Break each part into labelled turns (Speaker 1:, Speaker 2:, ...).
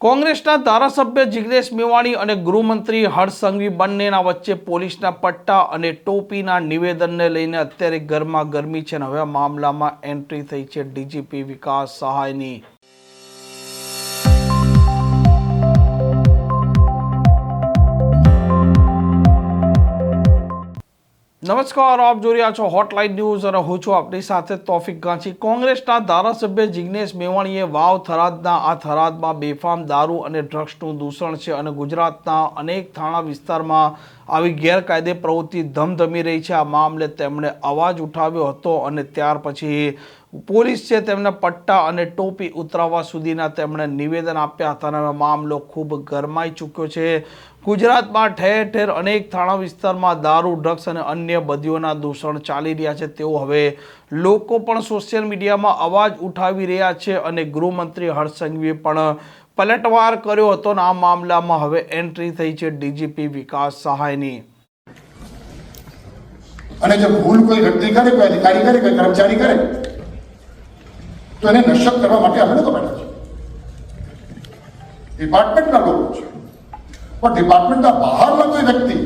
Speaker 1: કોંગ્રેસના ધારાસભ્ય જિગ્નેશ મેવાણી અને ગૃહમંત્રી હર્ષ સંઘવી બંનેના વચ્ચે પોલીસના પટ્ટા અને ટોપીના નિવેદનને લઈને અત્યારે ગરમા ગરમી છે અને હવે મામલામાં એન્ટ્રી થઈ છે ડીજીપી વિકાસ સહાયની. નમસ્કાર, આપ જોઈ રહ્યા છો હોટલાઇન ન્યૂઝ અને હું છું આપની સાથે તોફિક ગાંચી. કોંગ્રેસના ધારાસભ્ય જિગ્નેશ મેવાણીએ વાવ થરાદના આ થરાદમાં બેફામ દારૂ અને ડ્રગ્સનું દૂષણ છે અને ગુજરાતના અનેક થાણા વિસ્તારમાં આવી ગેરકાયદે પ્રવૃત્તિ ધમધમી રહી છે. આ મામલે તેમણે અવાજ ઉઠાવ્યો હતો અને ત્યાર પછી પોલીસ છે તેમને પટ્ટા અને ટોપી ઉતરાવવા સુધીના તેમણે નિવેદન આપ્યા હતા અને મામલો ખૂબ ગરમાઈ ચૂક્યો છે. ગુજરાતમાં ઠેર ઠેર અનેક થાણા વિસ્તારમાં દારૂ, ડ્રગ્સ અને અન્ય બદીઓના દૂષણ ચાલી રહ્યા છે. તેઓ હવે લોકો પણ સોશિયલ મીડિયામાં અવાજ ઉઠાવી રહ્યા છે અને ગૃહમંત્રી હર્ષસંઘવીએ પણ પલટવાર કર્યો હતો અને આ મામલામાં હવે એન્ટ્રી થઈ છે ડીજીપી વિકાસ સહાયની.
Speaker 2: અને જો ભૂલ કોઈ વ્યક્તિ કરે કોઈ અધિકારી કરે કોઈ કર્મચારી કરે તો એને નશક કરવા માટે અમે લોકો બેઠા છે ડિપાર્ટમેન્ટના લોકો છે. પણ ડિપાર્ટમેન્ટના બહારના કોઈ વ્યક્તિ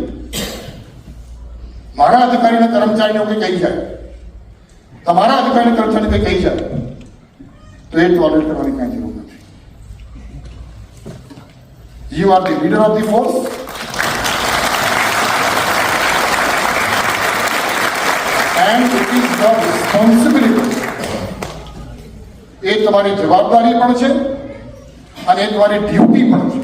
Speaker 2: મારા અધિકારીને કર્મચારીને કોઈ કહી જાય, તમારા અધિકારીને કર્મચારીને કંઈ કહી જાય, તો એ ટોલરેટ કરવાની કાંઈ જરૂર નથી. You are the leader of the force and it is the responsibility એ તમારી જવાબદારી પણ છે અને એ તમારી ડ્યુટી પણ છે.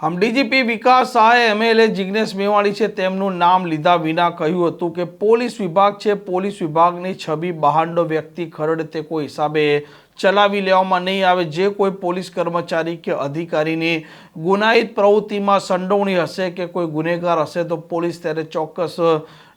Speaker 1: આમ ડીજીપી વિકાસ શાહે એમએલએ જિગ્નેશ મેવાણી છે તેમનું નામ લીધા વિના કહ્યું હતું કે પોલીસ વિભાગ છે, પોલીસ વિભાગની છબી બહારનો વ્યક્તિ ખરડે તે કોઈ હિસાબે ચલાવી લેવામાં નહીં આવે. જે કોઈ પોલીસ કર્મચારી કે અધિકારીની ગુનાહિત પ્રવૃત્તિમાં સંડોવણી હશે કે કોઈ ગુનેગાર હશે તો પોલીસ તેને ચોક્કસ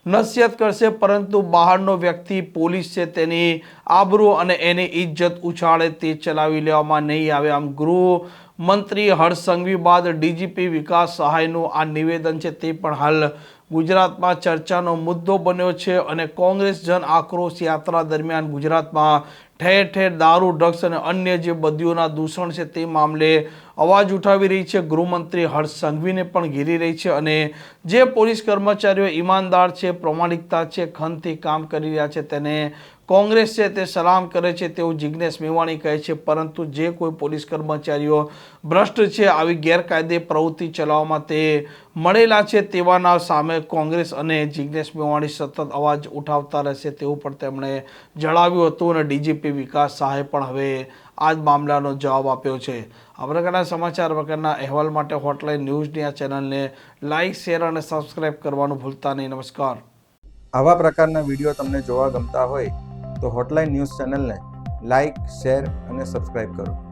Speaker 1: નસિહત કરશે, પરંતુ બહારનો વ્યક્તિ પોલીસ છે, તેની આબરૂ અને એની ઇજ્જત ઉછાળે તે ચલાવી લેવામાં નહીં આવે. આમ ગૃહ મંત્રી હર્ષ સંઘવી બાદ ડીજીપી વિકાસ સહાયનું આ નિવેદન છે તે પણ હાલ ગુજરાતમાં ચર્ચાનો મુદ્દો બન્યો છે અને કોંગ્રેસ જન આક્રોશ યાત્રા દરમિયાન ગુજરાતમાં ઠેર ઠેર દારૂ ડ્રગ્સ અને અન્ય જે બદીઓના દૂષણ છે તે મામલે અવાજ ઉઠાવી રહી છે. ગૃહમંત્રી હર્ષ સંઘવીને પણ ઘેરી રહી છે અને જે પોલીસ કર્મચારીઓ ઈમાનદાર છે, પ્રમાણિકતા છે ખનથી કામ કરી રહ્યા છે તેને કોંગ્રેસ છે તે સલામ કરે છે તેવું જિગ્નેશ મેવાણી કહે છે. પરંતુ જે કોઈ પોલીસ કર્મચારીઓ ભ્રષ્ટ છે, આવી ગેરકાયદે પ્રવૃત્તિ ચલાવવામાં તે મળેલા છે તેવાના સામે કોંગ્રેસ અને જિગ્નેશ મેવાણી સતત અવાજ ઉઠાવતા રહેશે તેવું પણ તેમણે જણાવ્યું હતું અને ડીજીપી વિકાસ શાહે પણ હવે આ જ મામલાનો જવાબ આપ્યો છે. આ પ્રકારના સમાચાર વગરના અહેવાલ માટે હોટલાઇન ન્યૂઝની આ ચેનલને લાઇક શેર અને સબસ્ક્રાઇબ કરવાનું ભૂલતા નહીં. નમસ્કાર.
Speaker 3: આવા પ્રકારના વીડિયો તમને જોવા ગમતા હોય તો હોટલાઇન ન્યૂઝ ચેનલને લાઇક શેર અને સબસ્ક્રાઇબ કરો.